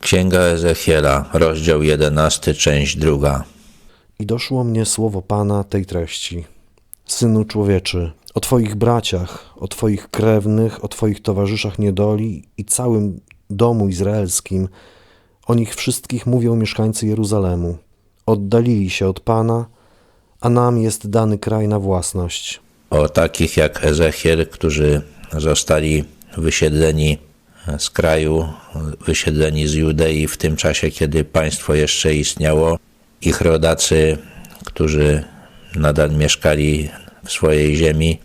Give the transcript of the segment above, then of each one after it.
Księga Ezechiela, rozdział 11, część druga. I doszło mnie słowo Pana tej treści. Synu człowieczy, o Twoich braciach, o Twoich krewnych, o Twoich towarzyszach niedoli i całym domu izraelskim, o nich wszystkich mówią mieszkańcy Jeruzalemu. Oddalili się od Pana, a nam jest dany kraj na własność. O takich jak Ezechiel, którzy zostali wysiedleni z kraju, wysiedleni z Judei w tym czasie, kiedy państwo jeszcze istniało. Ich rodacy, którzy nadal mieszkali w swojej ziemi,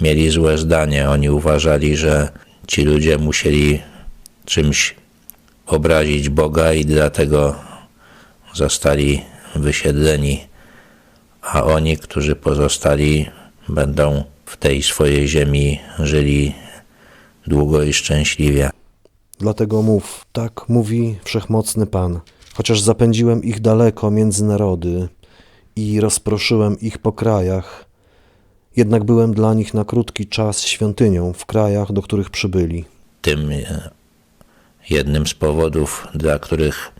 mieli złe zdanie. Oni uważali, że ci ludzie musieli czymś obrazić Boga i dlatego zostali wysiedleni, a oni, którzy pozostali, będą w tej swojej ziemi żyli długo i szczęśliwie. Dlatego mów, tak mówi wszechmocny Pan. Chociaż zapędziłem ich daleko między narody i rozproszyłem ich po krajach, jednak byłem dla nich na krótki czas świątynią w krajach, do których przybyli. Tym e, jednym z powodów, dla których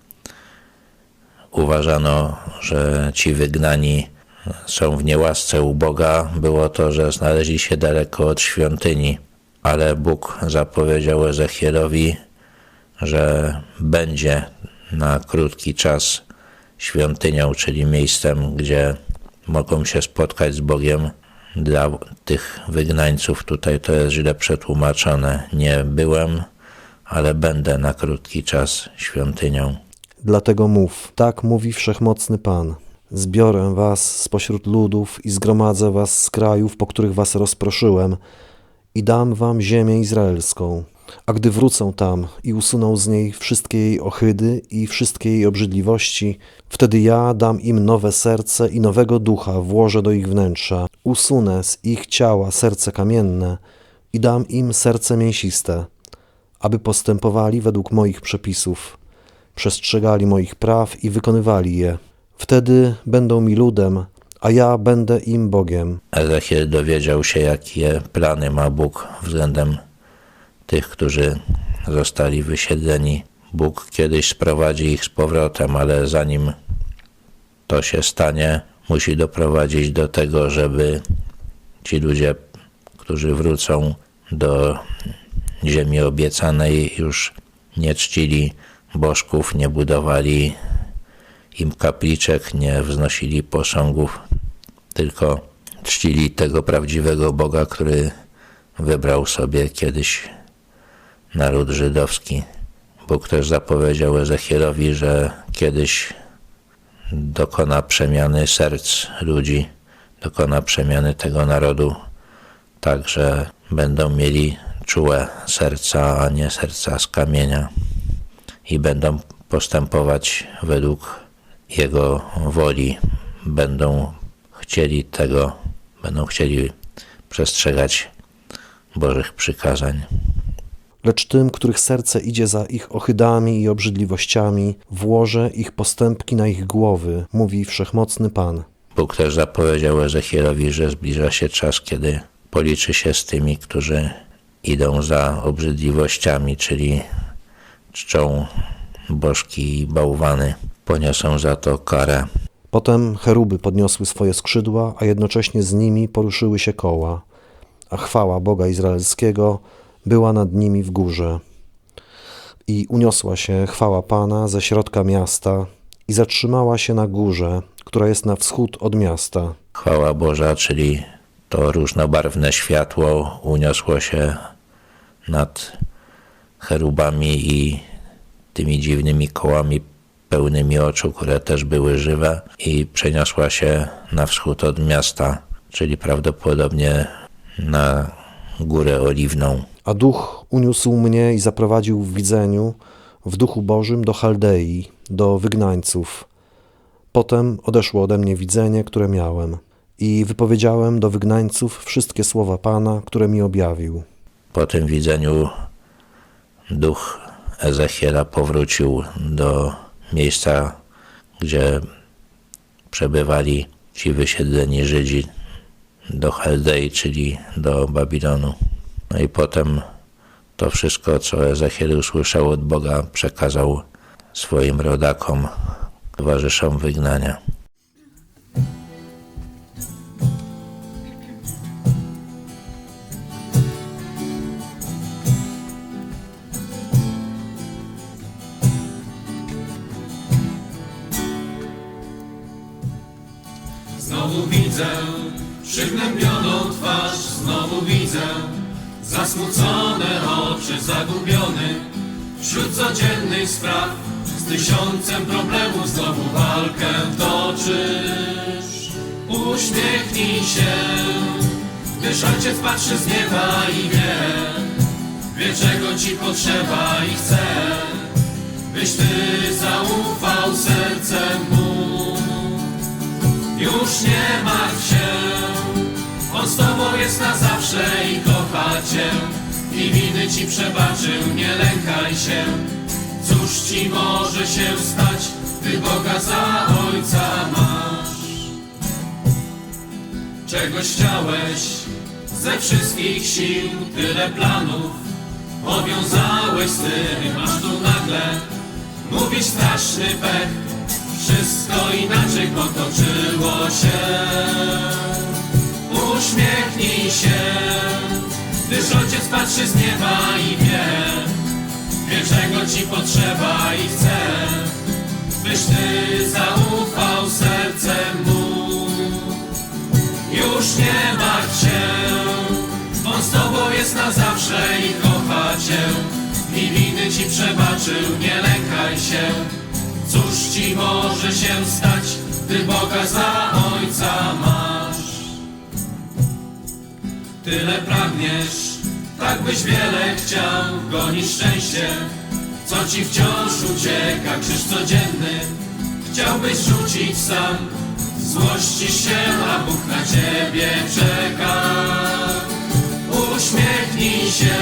uważano, że ci wygnani są w niełasce u Boga, było to, że znaleźli się daleko od świątyni. Ale Bóg zapowiedział Ezechielowi, że będzie na krótki czas świątynią, czyli miejscem, gdzie mogą się spotkać z Bogiem. Dla tych wygnańców tutaj to jest źle przetłumaczone. Nie byłem, ale będę na krótki czas świątynią. Dlatego mów, tak mówi wszechmocny Pan. Zbiorę was spośród ludów i zgromadzę was z krajów, po których was rozproszyłem i dam wam ziemię izraelską. A gdy wrócą tam i usuną z niej wszystkie jej ohydy i wszystkie jej obrzydliwości, wtedy ja dam im nowe serce i nowego ducha włożę do ich wnętrza. Usunę z ich ciała serce kamienne i dam im serce mięsiste, aby postępowali według moich przepisów, przestrzegali moich praw i wykonywali je. Wtedy będą mi ludem, a ja będę im Bogiem. Ezechiel dowiedział się, jakie plany ma Bóg względem tych, którzy zostali wysiedleni. Bóg kiedyś sprowadzi ich z powrotem, ale zanim to się stanie, musi doprowadzić do tego, żeby ci ludzie, którzy wrócą do ziemi obiecanej, już nie czcili bożków, nie budowali im kapliczek, nie wznosili posągów, tylko czcili tego prawdziwego Boga, który wybrał sobie kiedyś naród żydowski. Bóg też zapowiedział Ezechielowi, że kiedyś dokona przemiany serc ludzi, dokona przemiany tego narodu, tak że będą mieli czułe serca, a nie serca z kamienia i będą postępować według Jego woli, będą chcieli tego, będą chcieli przestrzegać Bożych przykazań. Lecz tym, których serce idzie za ich ohydami i obrzydliwościami, włożę ich postępki na ich głowy, mówi wszechmocny Pan. Bóg też zapowiedział Ezechielowi, że zbliża się czas, kiedy policzy się z tymi, którzy idą za obrzydliwościami, czyli czczą bożki i bałwany. Poniosą za to karę. Potem cheruby podniosły swoje skrzydła, a jednocześnie z nimi poruszyły się koła, a chwała Boga Izraelskiego była nad nimi w górze. I uniosła się chwała Pana ze środka miasta i zatrzymała się na górze, która jest na wschód od miasta. Chwała Boża, czyli to różnobarwne światło uniosło się nad cherubami i tymi dziwnymi kołami pełnymi oczu, które też były żywe i przeniosła się na wschód od miasta, czyli prawdopodobnie na górę oliwną. A duch uniósł mnie i zaprowadził w widzeniu w duchu Bożym do Chaldei, do wygnańców. Potem odeszło ode mnie widzenie, które miałem, i wypowiedziałem do wygnańców wszystkie słowa Pana, które mi objawił. Po tym widzeniu duch Ezechiela powrócił do miejsca, gdzie przebywali ci wysiedleni Żydzi, do Chaldei, czyli do Babilonu. No i potem to wszystko, co Ezechiel usłyszał od Boga, przekazał swoim rodakom, towarzyszom wygnania. Znowu widzę przygnębioną twarz, znowu widzę zasmucone oczy, zagubiony wśród codziennych spraw. Z tysiącem problemów znowu walkę toczysz. Uśmiechnij się, gdyż ojciec patrzy z nieba i wie, wie czego ci potrzeba i chce, byś ty zaufał sercem mu. Już nie martw ci przebaczył, nie lękaj się. Cóż ci może się stać, ty Boga za Ojca masz? Czegoś chciałeś ze wszystkich sił, tyle planów Powiązałeś z tym, aż tu nagle mówisz straszny pech wszystko inaczej potoczyło się. Uśmiechnij się Gdyż patrzy z nieba i wie Wie czego ci potrzeba i chce. Byś ty zaufał sercem mu. Już nie martw się On z tobą jest na zawsze i kocha cię. I winy ci przebaczył, nie lękaj się. Cóż ci może się stać, gdy Boga za Ojca masz? Tyle pragniesz, tak byś wiele chciał, gonisz szczęście, co ci wciąż ucieka, krzyż codzienny. Chciałbyś rzucić sam, złościsz się, a Bóg na ciebie czeka. Uśmiechnij się,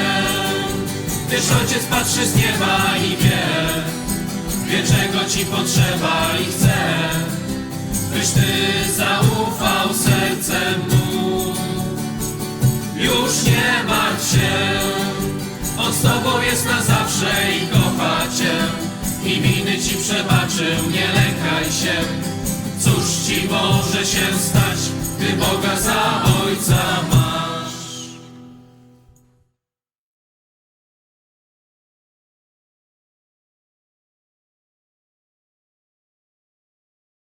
gdyż Ojciec patrzy z nieba i wie, wie czego ci potrzeba i chce, byś ty zaufał sercem mu. Już nie się, on z tobą jest na zawsze i kocha cię i winy ci przebaczył, nie lękaj się. Cóż ci może się stać, gdy Boga za